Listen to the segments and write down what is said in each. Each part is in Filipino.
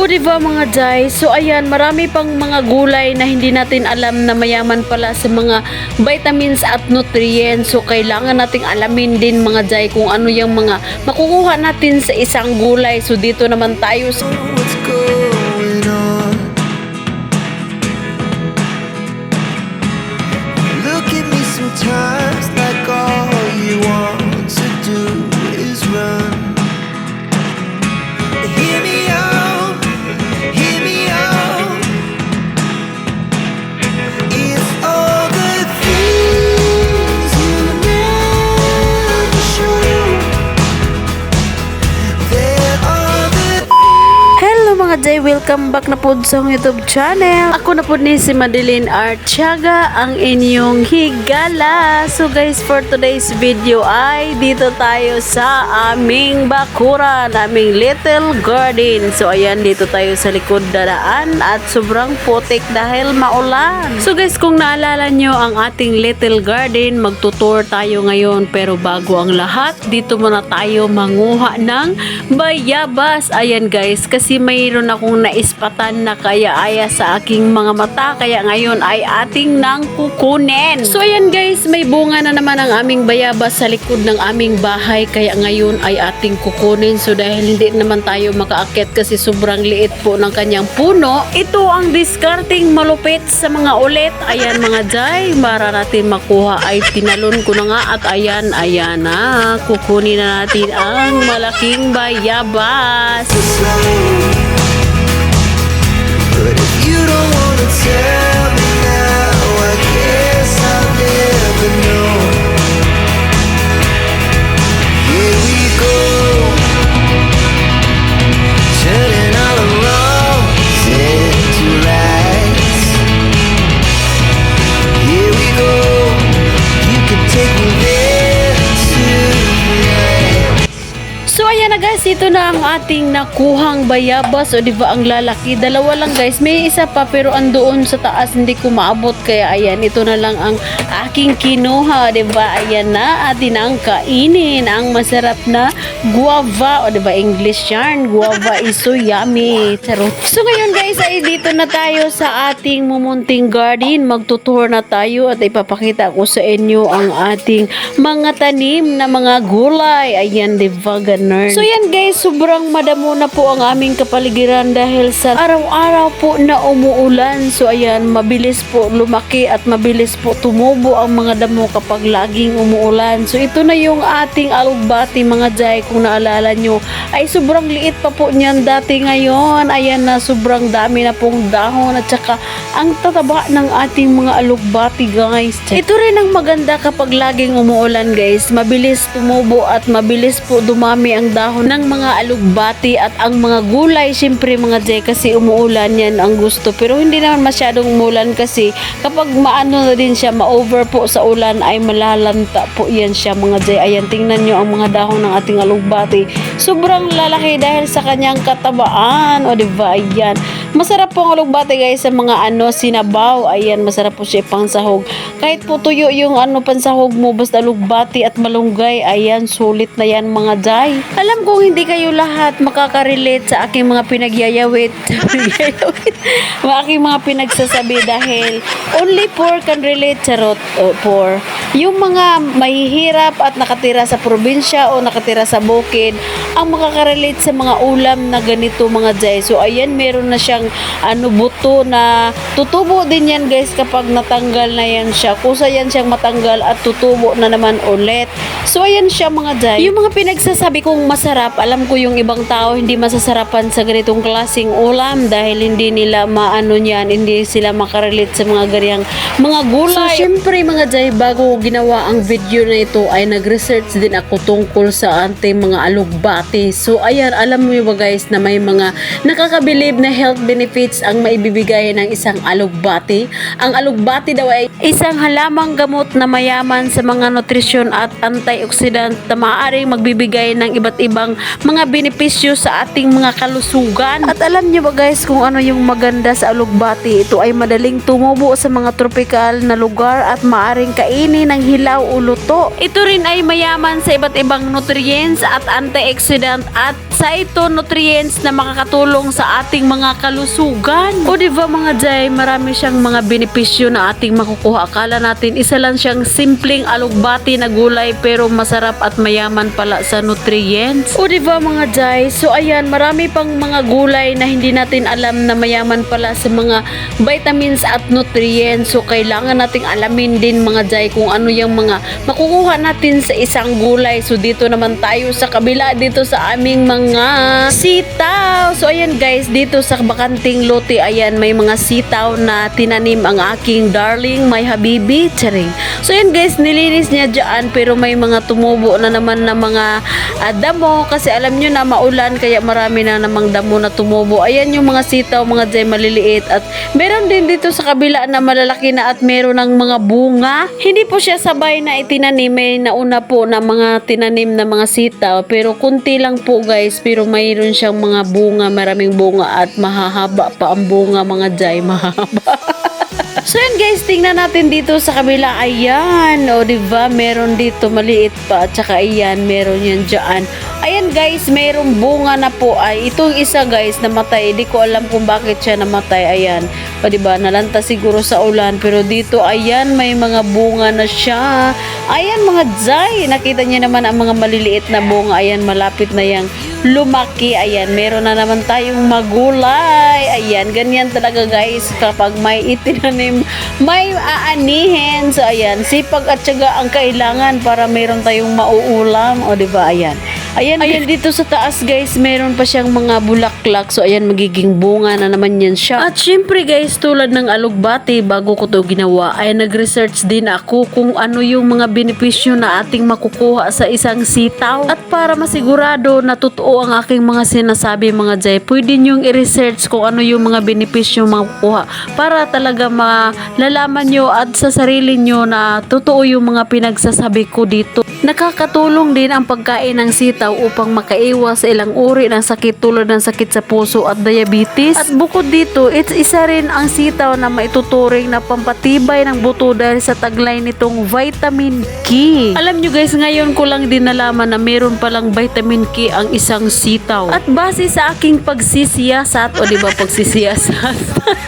O diba mga Jai? So ayan, marami pang mga gulay na hindi natin alam na mayaman pala sa mga vitamins at nutrients. So kailangan nating alamin din mga Jai kung ano yung mga makukuha natin sa isang gulay. So dito naman tayo sa what's welcome back na po sa YouTube channel. Ako na po ni si Madeline Artiaga, ang inyong higala. So guys, for today's video ay dito tayo sa aming bakuran, aming little garden. So ayan, dito tayo sa likod daraan at sobrang putik dahil maulan. So guys, kung naalala nyo ang ating little garden, magtutour tayo ngayon. Pero bago ang lahat, dito muna tayo manguha ng bayabas. Ayan guys, kasi mayroon akong naispatan na kaya aya sa aking mga mata. Kaya ngayon ay ating nang kukunin. So ayan guys, may bunga na naman ang aming bayabas sa likod ng aming bahay. Kaya ngayon ay ating kukunin. So dahil hindi naman tayo makaakit kasi sobrang liit po ng kanyang puno. Ito ang discarding malupit sa mga ulit. Ayan mga jay, para natin makuha ay tinalon ko na nga at ayan, ayan na. Kukunin na natin ang malaking bayabas. But never tell nakuhang bayabas o di ba ang lalaki. Dalawa lang guys, may isa pa pero andoon sa taas hindi ko maabot kaya ayan, ito na lang ang aking kinuha, di ba? Ayan na, atin ang kainin ang masarap na guava o di ba English yarn, guava is so yummy. Charot. So ngayon guys, ay dito na tayo sa ating mumunting garden. Magtutour na tayo at ipapakita ko sa inyo ang ating mga tanim na mga gulay. Ayan, di ba? So yan guys, sobrang madamo na po ang aming kapaligiran dahil sa araw-araw po na umuulan. So ayan, mabilis po lumaki at mabilis po tumubo ang mga damo kapag laging umuulan. So ito na yung ating alugbati mga jay kung naalala nyo. Ay sobrang liit pa po niyan dati ngayon. Ayan na sobrang dami na pong dahon at saka ang tataba ng ating mga alugbati guys. Ito rin ang maganda kapag laging umuulan guys. Mabilis tumubo at mabilis po dumami ang dahon ng mga alugbati at ang mga gulay. Siyempre mga jay kasi umuulan yan ang gusto. Pero hindi naman masyadong umulan kasi kapag maano na din siya, ma-over po sa ulan ay malalanta po yan siya mga jay. Ayan, tingnan nyo ang mga dahon ng ating alugbati. Sobrang lalaki dahil sa kanyang katabaan. O diba, ayan. Masarap po ang alugbati guys sa mga ano, sinabaw. Ayan, masarap po siya pang sahog. Kahit po tuyo yung ano pansahog mo, basta alugbati at malunggay. Ayan, sulit na yan mga jay. Alam kong hindi kayo lahat makaka-relate sa aking mga pinagyayawit. Mga aking mga pinagsasabi dahil only poor can relate charot o poor. Yung mga mahihirap at nakatira sa probinsya o nakatira sa bukid ang makaka-relate sa mga ulam na ganito mga jay. So ayan, meron na siyang ano buto na tutubo din yan guys kapag natanggal na yan siya. Kusa yan siyang matanggal at tutubo na naman ulit. So ayan siya mga jay. Yung mga pinagsasabi kong masarap, alam ko yung ibang tao hindi masasarapan sa ganitong klaseng ulam dahil hindi nila maano niyan, hindi sila makarelate sa mga ganyang mga gulay. So syempre mga jay, bago ginawa ang video na ito ay nag-research din ako tungkol sa ating mga alugbati. So ayan, alam mo ba guys na may mga nakakabilib na health benefits ang maibibigay ng isang alugbati? Ang alugbati daw ay isang halamang gamot na mayaman sa mga nutrisyon at antioxidant na maaaring magbibigay ng iba't ibang mga benepisyo sa ating mga kalusugan. At alam niyo ba guys kung ano yung maganda sa alugbati? Ito ay madaling tumubo sa mga tropical na lugar at maaaring kainin ng hilaw o luto. Ito rin ay mayaman sa iba't ibang nutrients at antioxidant at sa ito nutrients na makakatulong sa ating mga kalusugan. O di ba mga Jay, marami siyang mga benepisyo na ating makukuha. Akala natin isa lang siyang simpleng alugbati na gulay pero masarap at mayaman pala sa nutrients. O di ba mga Jay, so ayan, marami pang mga gulay na hindi natin alam na mayaman pala sa mga vitamins at nutrients. So kailangan nating alamin din mga Jay kung ano yung mga makukuha natin sa isang gulay. So dito naman tayo sa kabila dito sa aming mga sitaw. So ayan guys, dito sa bakanting lote, ayan may mga sitaw na tinanim ang aking darling, my habibi, charing. So ayan guys, nilinis niya dyan pero may mga tumubo na naman na mga ah, damo kasi alam nyo na maulan kaya marami na namang damo na tumubo. Ayan yung mga sitaw, mga jay maliliit at meron din dito sa kabila na malalaki na at meron ng mga bunga. Hindi po siya sabay na itinanim, may nauna po na mga tinanim na mga sitaw pero kunti lang po guys pero mayroon siyang mga bunga, maraming bunga at mahahaba pa ang bunga mga jay, mahahaba. So yan guys, tingnan natin dito sa kabila. Ayan, o ba Meron dito maliit pa at saka ayan, meron yan dyan. Ayan guys, merong bunga na po ay itong isa guys namatay. Di ko alam kung bakit siya namatay. Ayan, o di ba Nalanta siguro sa ulan pero dito ayan may mga bunga na siya. Ayan mga jay, nakita niyo naman ang mga maliliit na bunga. Ayan, malapit na yang lumaki. Ayan, meron na naman tayong magulay. Ayan, ganyan talaga guys kapag may itinanim, may aanihin. So ayan, sipag at syaga ang kailangan para meron tayong mauulam. O di ba Ayan. Ayan, ayan dito sa taas guys, meron pa siyang mga bulaklak. So ayan, magiging bunga na naman yan siya. At syempre guys, tulad ng alugbati, bago ko to ginawa, ay nag-research din ako kung ano yung mga benepisyo na ating makukuha sa isang sitaw. At para masigurado na totoo ang aking mga sinasabi mga Jay, pwede nyong i-research kung ano yung mga benepisyo makukuha para talaga malalaman nyo at sa sarili nyo na totoo yung mga pinagsasabi ko dito. Nakakatulong din ang pagkain ng sitaw upang makaiwas sa ilang uri ng sakit tulad ng sakit sa puso at diabetes. At bukod dito, it's isa rin ang sitaw na maituturing na pampatibay ng buto dahil sa taglay nitong vitamin K. Alam nyo guys, ngayon ko lang din nalaman na meron palang vitamin K ang isang sitaw. At base sa aking pagsisiyasat, o di ba pagsisiyasat?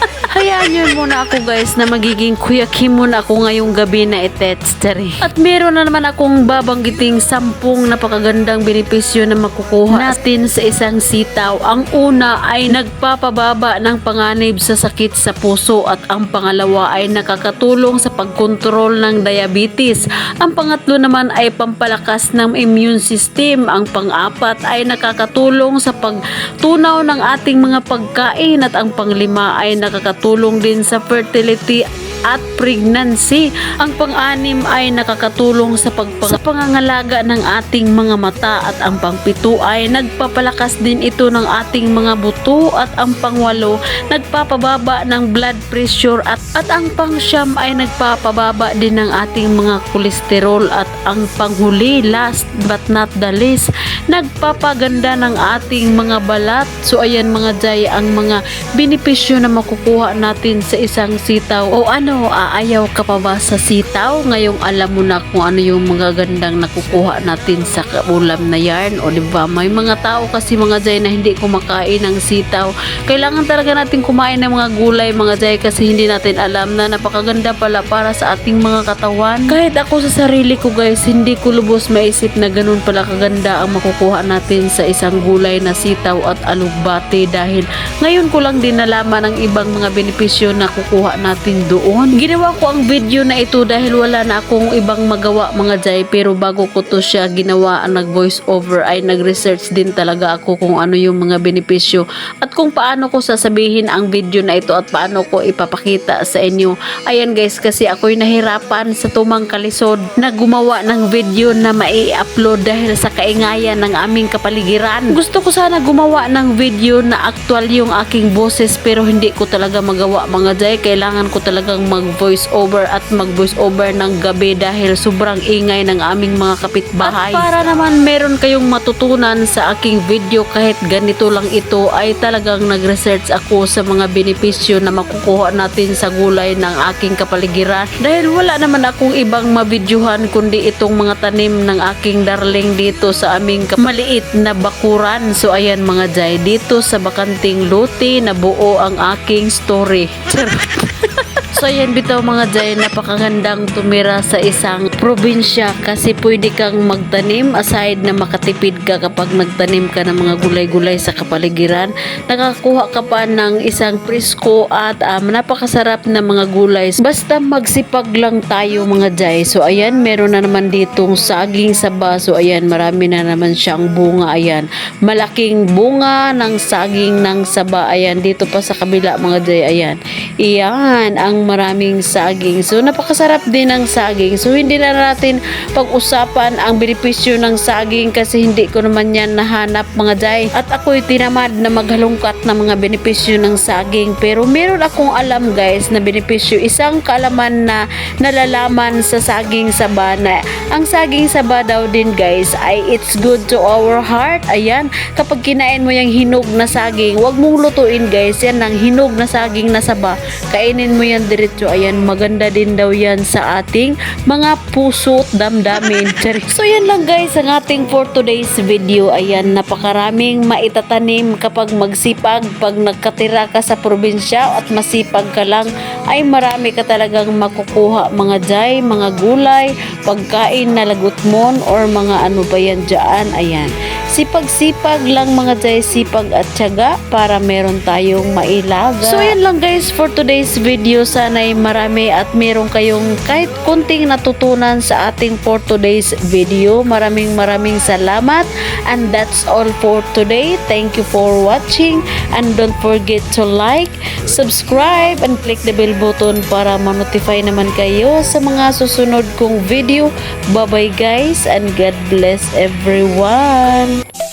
Hayaan yun muna ako guys na magiging Kuya Kim muna ako ngayong gabi na itetstari. At meron na naman akong babanggiting sampung napakagandang benepisyo na makukuha natin sa isang sitaw. Ang una ay nagpapababa ng panganib sa sakit sa puso at ang pangalawa ay nakakatulong sa pagkontrol ng diabetes. Ang pangatlo naman ay pampalakas ng immune system. Ang pang-apat ay nakakatulong sa pagtunaw ng ating mga pagkain at ang panglima ay nakakatulong din sa fertility at pregnancy. Ang pang-anim ay nakakatulong sa, pagpang- sa pangangalaga ng ating mga mata at ang pangpito ay nagpapalakas din ito ng ating mga buto at ang pangwalo nagpapababa ng blood pressure at, at ang pangsyam ay nagpapababa din ng ating mga kolesterol at ang panghuli last but not the least nagpapaganda ng ating mga balat. So ayan mga jay ang mga benepisyo na makukuha natin sa isang sitaw o ano aayaw ka pa ba sa sitaw? Ngayong alam mo na kung ano yung mga gandang nakukuha natin sa ulam na yarn o di ba? May mga tao kasi mga jay na hindi kumakain ng sitaw. Kailangan talaga natin kumain ng mga gulay mga jay kasi hindi natin alam na napakaganda pala para sa ating mga katawan. Kahit ako sa sarili ko guys hindi ko lubos maisip na ganun pala kaganda ang makukuha natin sa isang gulay na sitaw at alugbate dahil ngayon ko lang din nalaman ang ibang mga benepisyo na kukuha natin doon noon. Ginawa ko ang video na ito dahil wala na akong ibang magawa mga jay pero bago ko to siya ginawa ang nag voice over ay nag-research din talaga ako kung ano yung mga benepisyo at kung paano ko sasabihin ang video na ito at paano ko ipapakita sa inyo. Ayan guys kasi ako'y nahirapan sa tumang kalisod na gumawa ng video na mai-upload dahil sa kaingayan ng aming kapaligiran. Gusto ko sana gumawa ng video na actual yung aking boses pero hindi ko talaga magawa mga jay. Kailangan ko talagang mag voice over at mag voice over ng gabi dahil sobrang ingay ng aming mga kapitbahay. At para naman meron kayong matutunan sa aking video kahit ganito lang ito ay talagang nag-research ako sa mga benepisyo na makukuha natin sa gulay ng aking kapaligiran. Dahil wala naman akong ibang mabidyohan kundi itong mga tanim ng aking darling dito sa aming maliit na bakuran. So ayan mga jay, dito sa bakanting luti na buo ang aking story. Charot. So yan bitaw mga Jay, napakagandang tumira sa isang probinsya kasi pwede kang magtanim aside na makatipid ka kapag nagtanim ka ng mga gulay-gulay sa kapaligiran. Nakakuha ka pa ng isang presko at um, napakasarap na mga gulay. Basta magsipag lang tayo mga Jay. So ayan, meron na naman ditong saging sa baso. Ayan, marami na naman siyang bunga. Ayan, malaking bunga ng saging ng saba. Ayan, dito pa sa kabila mga Jay. Ayan, iyan ang maraming saging. So, napakasarap din ng saging. So, hindi na natin pag-usapan ang benepisyo ng saging kasi hindi ko naman yan nahanap mga jay. At ako'y tinamad na maghalungkat ng mga benepisyo ng saging. Pero meron akong alam guys na benepisyo. Isang kaalaman na nalalaman sa saging saba na ang saging saba daw din guys ay it's good to our heart. Ayan, kapag kinain mo yung hinog na saging, wag mong lutuin guys. Yan ang hinog na saging na saba. Kainin mo yan diretso. Ayan, maganda din daw yan sa ating mga puso at damdamin. So yan lang guys ang ating for today's video. Ayan, napakaraming maitatanim kapag magsipag. Pag nagkatira ka sa probinsya at masipag ka lang, ay marami ka talagang makukuha mga jay, mga gulay, pagkain na lagutmon or mga ano ba yan dyan. Ayan. Sipag-sipag lang mga jay, sipag at tiyaga para meron tayong mailaga. So yan lang guys for today's video. Sana'y marami at meron kayong kahit kunting natutunan sa ating for today's video. Maraming maraming salamat and that's all for today. Thank you for watching and don't forget to like, subscribe and click the bell button para ma-notify naman kayo sa mga susunod kong video. Bye bye guys and God bless everyone. Thank you.